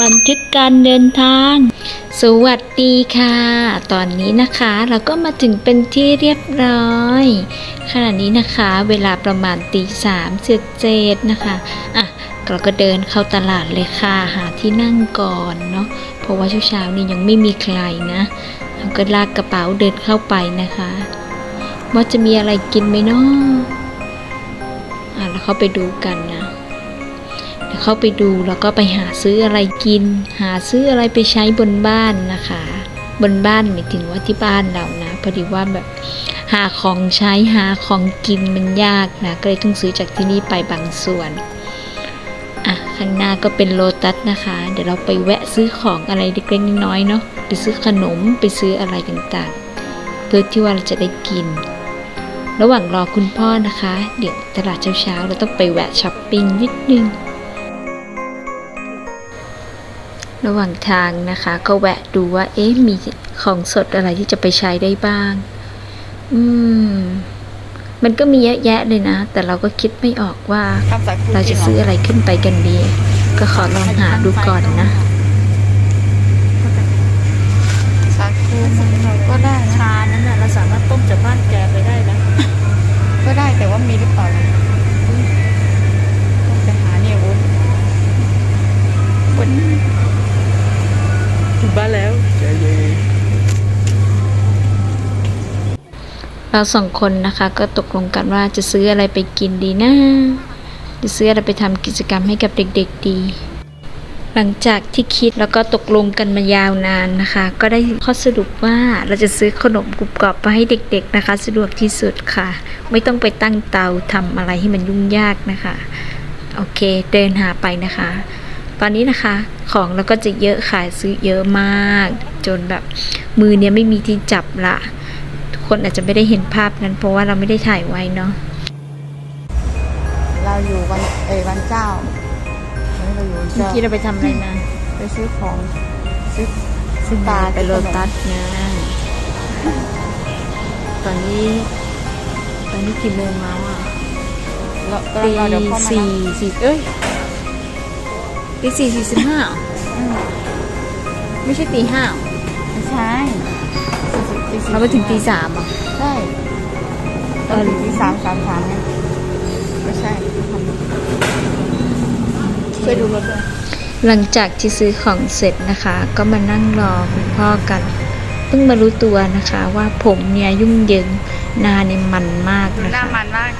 บันทึกการเดินทาง สวัสดีค่ะ ตอนนี้นะคะเราก็มาถึงเป็นที่เรียบร้อยขณะนี้นะคะ เวลาประมาณตีสามเจ็ดเจ็ดนะคะอะเราก็เดินเข้าตลาดเลยค่ะ หาที่นั่งก่อนเนาะเพราะว่าเช้าๆนี้ยังไม่มีใครนะเราก็ลากกระเป๋าเดินเข้าไปนะคะว่าจะมีอะไรกินไหมเนาะอะเราเข้าไปดูกันนะ เข้าไปดูแล้วก็ไปหาซื้ออะไรกิน หาซื้ออะไรไปใช้บนบ้านนะคะ บนบ้านหมายถึงว่าที่บ้านเรานะพอดีว่าแบบหาของใช้หาของกินมันยากนะก็เลยต้องซื้อจากที่นี่ไปบางส่วนอะข้างหน้าก็เป็นโลตัสนะคะ เดี๋ยวเราไปแวะซื้อของอะไรเล็กๆน้อยๆเนาะไปซื้อขนมไปซื้ออะไรต่างๆ เพื่อที่ว่าเราจะได้กิน ระหว่างรอคุณพ่อนะคะ เดี๋ยวตลาดเช้าๆเราต้องไปแวะช้อปปิ้งนิดนึง ระหว่างทางนะคะ ก็แวะดูว่า เอ๊ะ มีของสดอะไรที่จะไปใช้ได้บ้าง อืม มันก็มีเยอะแยะเลยนะ แต่เราก็คิดไม่ออกว่า เราจะซื้ออะไรขึ้นไปกันดี ก็ขอลองหาดูก่อนนะสาคูก็ได้นะชานั้นนะเราสามารถต้มจากบ้านแกไปได้นะ ก็ได้แต่ว่ามีหรือเปล่าต้องไปหาเนี่ยวุ้นวุ้น ถึงบ้านแล้วเราสองคนนะคะ ก็ตกลงกันว่าจะซื้ออะไรไปกินดีนะ จะซื้ออะไรไปทำกิจกรรมให้กับเด็กๆดี หลังจากที่คิดแล้วก็ตกลงกันมายาวนานนะคะ ก็ได้ข้อสรุปว่าเราจะซื้อขนมกรุบกรอบไปให้เด็ก ๆนะคะ สะดวกที่สุดค่ะ ไม่ต้องไปตั้งเตาทำอะไรให้มันยุ่งยากนะคะ โอเค เดินหาไปนะคะ ตอนนี้นะคะ ของเราก็จะเยอะขายซื้อเยอะมาก จนแบบมือเนี้ยไม่มีที่จับละทุกคนอาจจะไม่ได้เห็นภาพนั้น เพราะว่าเราไม่ได้ถ่ายไว้เนาะเราอยู่วันเอยวันเจ้าวันนี้เราอยู่วันเมื่อเจ้ากี้เราไปทำอะไรมาไปซื้อของซื้อซื้อปลาไปโลตัสนะตอนนี้ ตอนนี้กี่โมงแล้วอะแล้วก็ตีเราเดี๋ยวพ่อมาสี่นั่งสี่เอ้ย ตีสี่สี่สิบห้าอืมไม่ใช่ตีห้าไม่ใช่สี่สิบเราไปถึงตีสามอะใช่ตอนถึงตีสามสามสามเนี่ยไม่ใช่ช่วยดูรถด้วยหลังจากที่ซื้อของเสร็จนะคะ ก็มานั่งรอคุณพ่อกัน เพิ่งมารู้ตัวนะคะ ว่าผมเนี่ยยุ่งเหยิงหนาเนี่ยมันมากดูนะหน้าคะมันมาก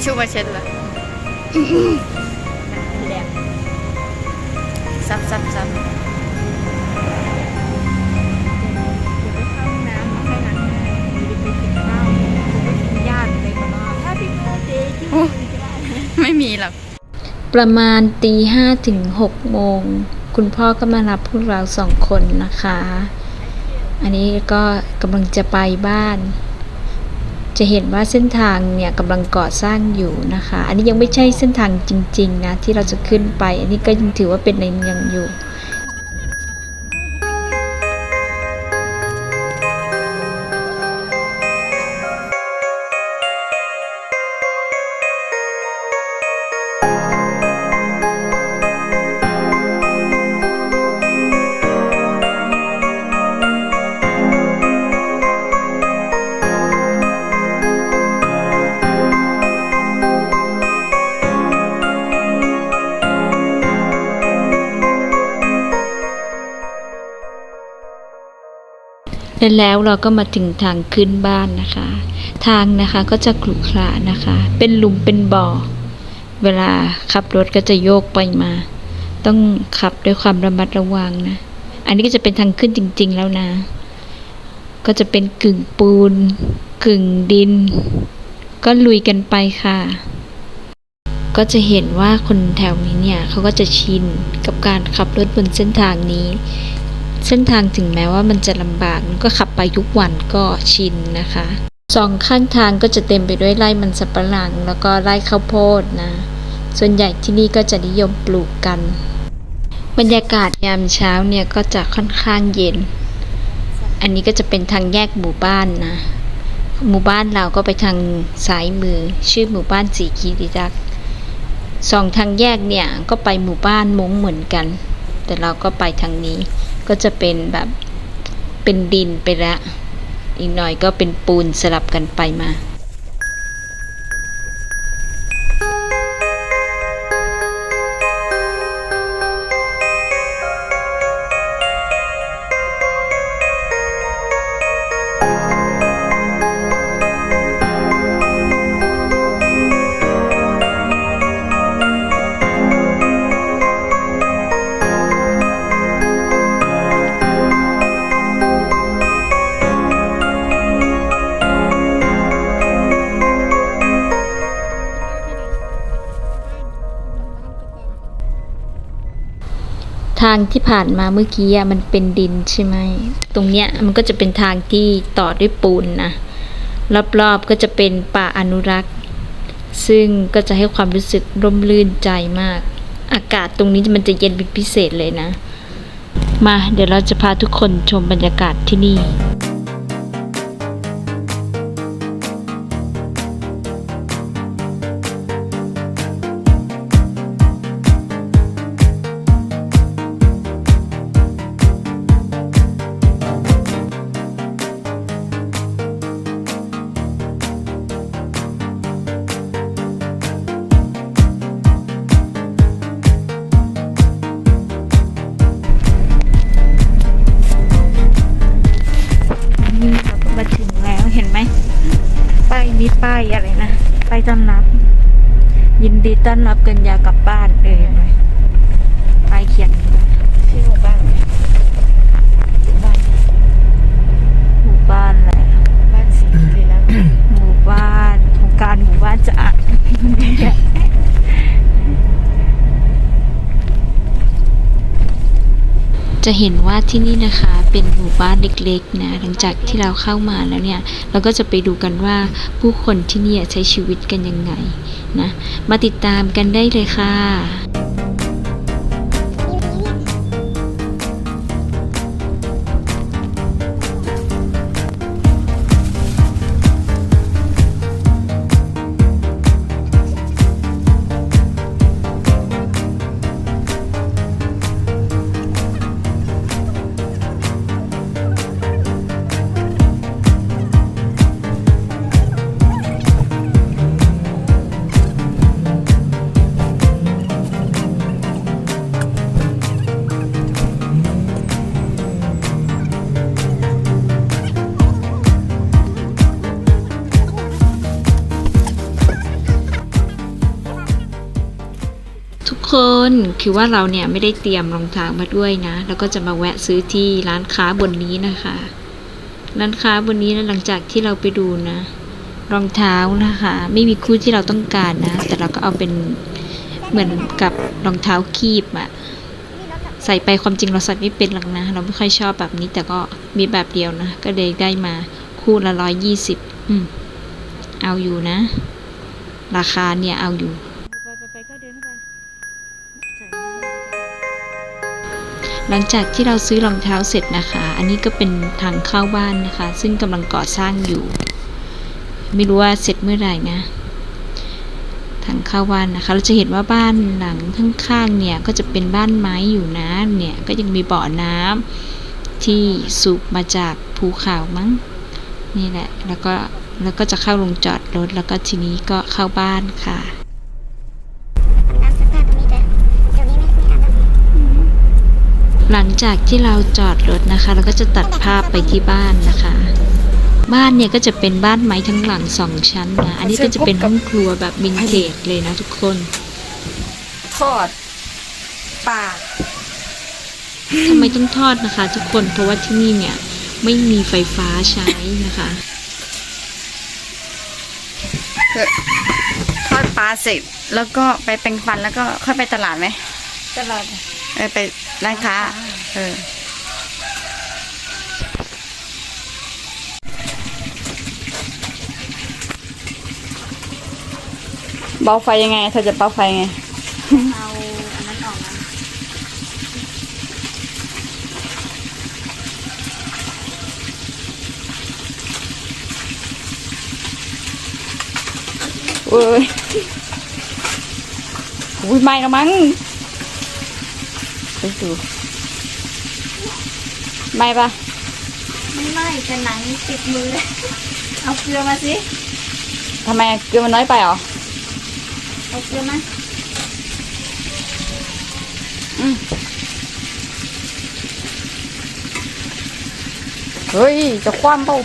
ชชู่มาเช็ดเลยแหลมซับซับซับเข้าห้องน้ำเอาให้ล้างหน้ามีไปกินข้าวญาติอะไรมาบ้างถ้าพี่พ่อเจ๊ที่ไม่มีหรอก ประมาณตีห้าถึงหกโมง คุณพ่อก็มารับพวกเราสองคนนะคะ อันนี้ก็กำลังจะไปบ้าน จะเห็นว่าเส้นทางเนี่ยกำลังก่อสร้างอยู่นะคะ อันนี้ยังไม่ใช่เส้นทางจริง ๆ นะ ที่เราจะขึ้นไป อันนี้ก็ยังถือว่าเป็นในเมืองอยู่ และแล้วเราก็มาถึงทางขึ้นบ้านนะคะ ทางนะคะก็จะขรุขระนะคะ เป็นหลุมเป็นบ่อ เวลาขับรถก็จะโยกไปมา ต้องขับด้วยความระมัดระวังนะ อันนี้ก็จะเป็นทางขึ้นจริง ๆ แล้วนะ ก็จะเป็นกึ่งปูน กึ่งดิน ก็ลุยกันไปค่ะ ก็จะเห็นว่าคนแถวนี้เนี่ยเขาก็จะชินกับการขับรถบนเส้นทางนี้ เส้นทางถึงแม้ว่ามันจะลำบากก็ขับไปทุกวันก็ชินนะคะสองข้างทางก็จะเต็มไปด้วยไร่มันสับปะหลัง แล้วก็ไร่ข้าวโพดนะ ส่วนใหญ่ที่นี่ก็จะนิยมปลูกกัน บรรยากาศยามเช้าเนี่ยก็จะค่อนข้างเย็น อันนี้ก็จะเป็นทางแยกหมู่บ้านนะ หมู่บ้านเราก็ไปทางซ้ายมือ ชื่อหมู่บ้านสีกีริรักสองทางแยกเนี่ยก็ไปหมู่บ้านมงเหมือนกัน แต่เราก็ไปทางนี้ ก็จะเป็นแบบเป็นดินไปละ อีกหน่อยก็เป็นปูนสลับกันไปมาางที่ผ่านมาเมื่อกี้มันเป็นดินใช่ไหม ตรงเนี้ยมันก็จะเป็นทางที่ต่อด้วยปูนนะ รอบๆก็จะเป็นป่าอนุรักษ์ ซึ่งก็จะให้ความรู้สึกร่มรื่นใจมาก อากาศตรงนี้มันจะเย็นเป็นพิเศษเลยนะ มาเดี๋ยวเราจะพาทุกคนชมบรรยากาศที่นี่ ดีต้อนรับกัญญากลับบ้านเออหน่อยป้ายเขียน ที่หมู่บ้านบ้าน หมู่บ้านแหละ บ้านสีดีแล้ว หมู่บ้านโครงการหมู่บ้านจะอะ จะเห็นว่าที่นี่นะคะเป็นหมู่บ้านเล็กๆนะหลังจากที่เราเข้ามาแล้วเนี่ยเราก็จะไปดูกันว่าผู้คนที่นี่ใช้ชีวิตกันยังไงนะมาติดตามกันได้เลยค่ะ คนคือว่าเราเนี่ยไม่ได้เตรียมรองเท้ามาด้วยนะ แล้วก็จะมาแวะซื้อที่ร้านค้าบนนี้นะคะ ร้านค้าบนนี้นะหลังจากที่เราไปดูนะ รองเท้านะคะ ไม่มีคู่ที่เราต้องการนะ แต่เราก็เอาเป็นเหมือนกับรองเท้าคีบอะใส่ไปความจริงเราใส่ไม่เป็นหรอกนะ เราไม่ค่อยชอบแบบนี้แต่ก็มีแบบเดียวนะ ก็เลยได้มาคู่ละร้อยยี่สิบเอาอยู่นะ ราคาเนี่ยเอาอยู่ หลังจากที่เราซื้อรองเท้าเสร็จนะคะ อันนี้ก็เป็นทางเข้าบ้านนะคะ ซึ่งกำลังก่อสร้างอยู่ ไม่รู้ว่าเสร็จเมื่อไหร่นะ ทางเข้าบ้านนะคะ เราจะเห็นว่าบ้านหลังข้างๆเนี่ยก็จะเป็นบ้านไม้อยู่นะเนี่ยก็ยังมีบ่อน้ำที่สูบมาจากภูเขามั้งนี่แหละ แล้วก็แล้วก็จะเข้าลงจอดรถแล้วก็ทีนี้ก็เข้าบ้านค่ะ น้ำซักผ้าตรงนี้แต่เดี๋ยวนี้ไม่ไม่อาบแล้ว หลังจากที่เราจอดรถนะคะ เราก็จะตัดภาพไปที่บ้านนะคะ บ้านเนี่ยก็จะเป็นบ้านไม้ทั้งหลังสองชั้นนะอันนี้ก็จะเป็นห้องครัวแบบวินเทจเลยนะทุกคนทอดปลาทำไมต้องทอดนะคะ ทุกคนเพราะว่าที่นี่เนี่ยไม่มีไฟฟ้าใช้นะคะทอดปลาเสร็จแล้วก็ไปแปรงฟันแล้วก็ค่อยไปตลาดไหมตลาด เออไปร้านค้า เออ เบาไฟยังไง เธอจะเบาไฟไง เอาอันนั้นออกนะเว้ยอุ้ยไม่แล้วมั้ง ไปดู ไม่ปะไม่ไม่แต่หนังติดมือ เอาเกลือมาสิทำไมเกลือมันน้อยไปเหรอ เอาเกลือมาอืมเฮ้ย จะคว่ำเปล่า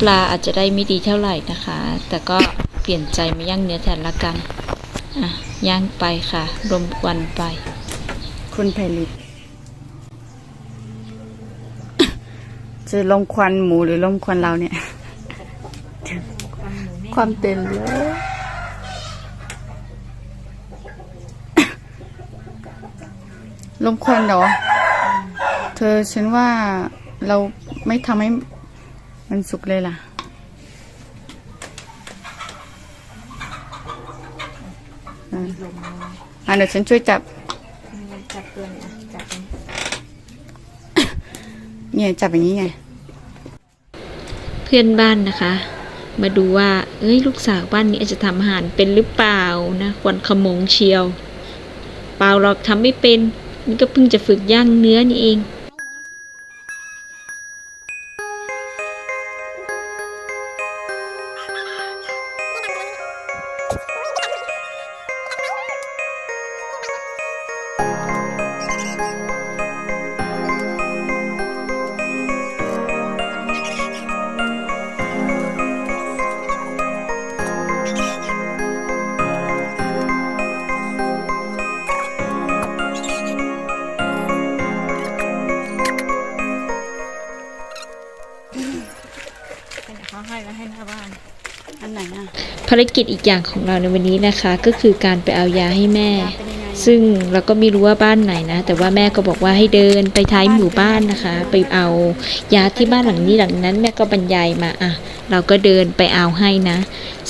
ปลาอาจจะได้ไม่ดีเท่าไหร่นะคะ แต่ก็เปลี่ยนใจมาย่างเนื้อแทนละกันอะย่างไปค่ะ รมควันไป คุณผลิตจะลงควันหมูหรือลงควันเราเนี่ย ความเต็มเลยลงควันเหรอ เธอฉันว่าเราไม่ทำให้ มันสุกเลยล่ะ อะอะเดี๋ยวฉันช่วยจับเนี่ยจับอย่างนี้ไง เพื่อนบ้านนะคะ มาดูว่า เอ้ยลูกสาวบ้านนี้อาจจะทำอาหารเป็นหรือเปล่านะควันขมงเชียว เปล่าหรอกทำไม่เป็น นี่ก็เพิ่งจะฝึกย่างเนื้อนี่เองารกิจอีกอย่างของเราในวันนี้นะคะ ก็คือการไปเอายาให้แม่ ซึ่งเราก็ไม่รู้ว่าบ้านไหนนะ แต่ว่าแม่ก็บอกว่าให้เดินไปท้ายหมู่บ้านนะคะ ไปเอายาที่บ้านหลังนี้หลังนั้นแม่ก็บรรยายมาอะเราก็เดินไปเอาให้นะ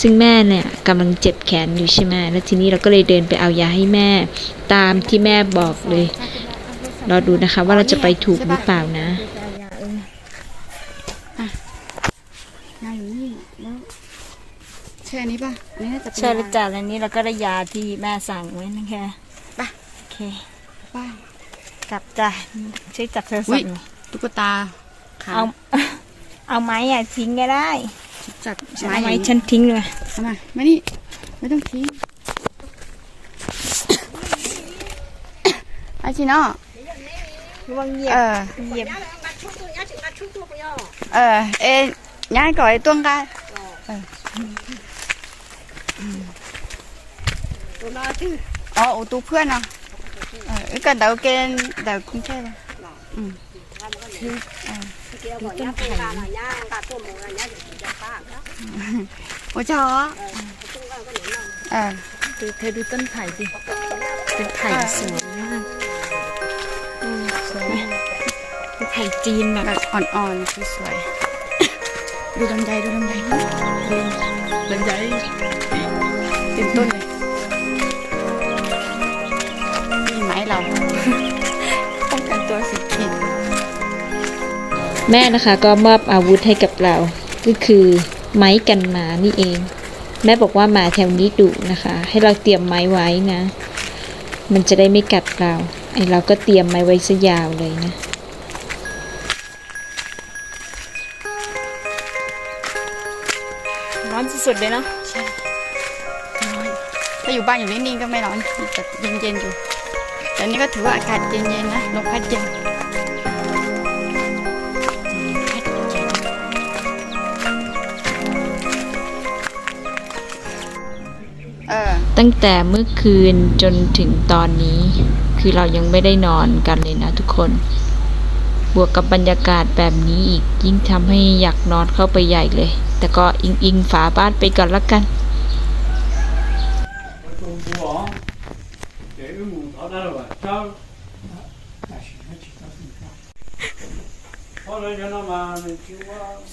ซึ่งแม่เนี่ยกำลังเจ็บแขนอยู่ใช่ไหมแล้วทีนี้เราก็เลยเดินไปเอายาให้แม่ ตามที่แม่บอกเลย เราดูนะคะว่าเราจะไปถูกหรือเปล่านะ ยาอยู่นี่แล้ว ใช่อันนี้ป่ะอันนี้น่าจะเป็นใช่แล้วยาจ้ะแล้วนี้เราก็ได้ยาที่แม่สั่งไว้นะคะไปโอเค ป้ากลับจ้ะช่วยจับโทรศัอุ๊พยท์หน่อยตุ๊กตาขาเอา เอาไม้อะทิ้งก็ได้จับฉันไม้เอาอไม้ย่างนี้ฉันทิ้งเลยเอามามานี่ไม่ต้องทิ้งอาชิโน่ระวังเหยียบเออ เหยียบ เออเอ็นย้ายก่อนไอ้ต้วงกันเออ อ๋อโอ้ตูเพื่อนเนาะเออก็เดาเกณฑ์เดาคุ้งใช่ป่ะอืมเออโอ้จ๋อเออดูเธอดูต้นไผ่ดิเป็นไผ่สวยมากอืมสวยไหมเป็นไผ่จีนแบบแบบอ่อนๆสวยๆดูลำไยดูลำไยดูลำไยเต็มต้นเลย เราป้องกันตัวสิผิดแม่นะคะก็มอบอาวุธให้กับเรา ก็คือไม้กันหมานี่เอง แม่บอกว่าหมาแถวนี้ดุนะคะ ให้เราเตรียมไม้ไว้นะ มันจะได้ไม่กัดเราไอเราก็เตรียมไม้ไว้ซะยาวเลยนะร้อนสุดๆเลยเนาะใช่ร้อนถ้าอยู่บ้านอยู่นิ่งๆก็ไม่ร้อนแต่เย็นๆอยู่ แต่นี่ก็ถือว่าอากาศเย็นๆนะลมพัดเย็นพันเออตั้งแต่เมื่อคืนจนถึงตอนนี้ คือเรายังไม่ได้นอนกันเลยนะทุกคน บวกกับบรรยากาศแบบนี้อีกยิ่งทำให้อยากนอนเข้าไปใหญ่เลย แต่ก็อิงอิงฝาบ้านไปก่อนละกัน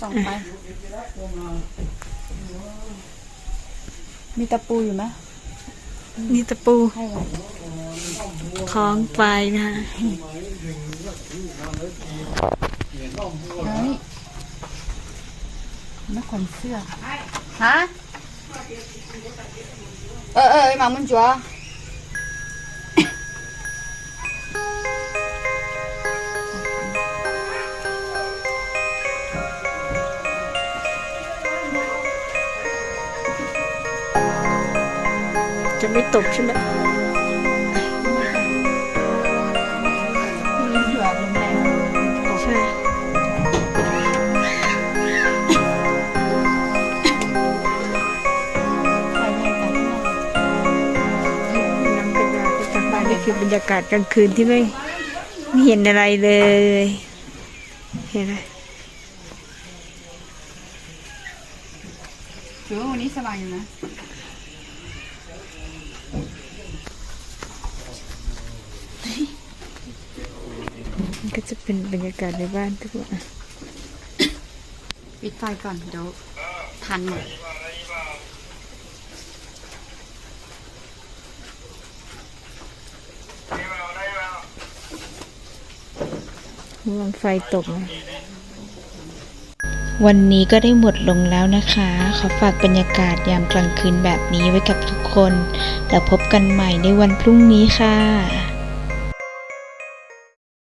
องไป มีตะปูอยู่ไหมมีตะปูคล้องไปนะไหนนักขนเสื้อฮะเออเออมามันจัว จะไม่ตกใช่ไหมมีเหยื่อลมแรงใช่ใส่แยกกันข้างนอกน้ำกระยาที่จากบ้านนี่คือบรรยากาศกลางคืนที่ไม่ไม่เห็นอะไรเลย เห็นไหมถือว่าวันนี้สบายอยู่นะ มันก็จะเป็นบรรยากาศในบ้านทุกวันปิดไฟก่อน เดี๋ยวทันหมดระวังไฟตกนะวันนี้ก็ได้หมดลงแล้วนะคะ ขอฝากบรรยากาศยามกลางคืนแบบนี้ไว้กับทุกคน แล้วพบกันใหม่ในวันพรุ่งนี้ค่ะ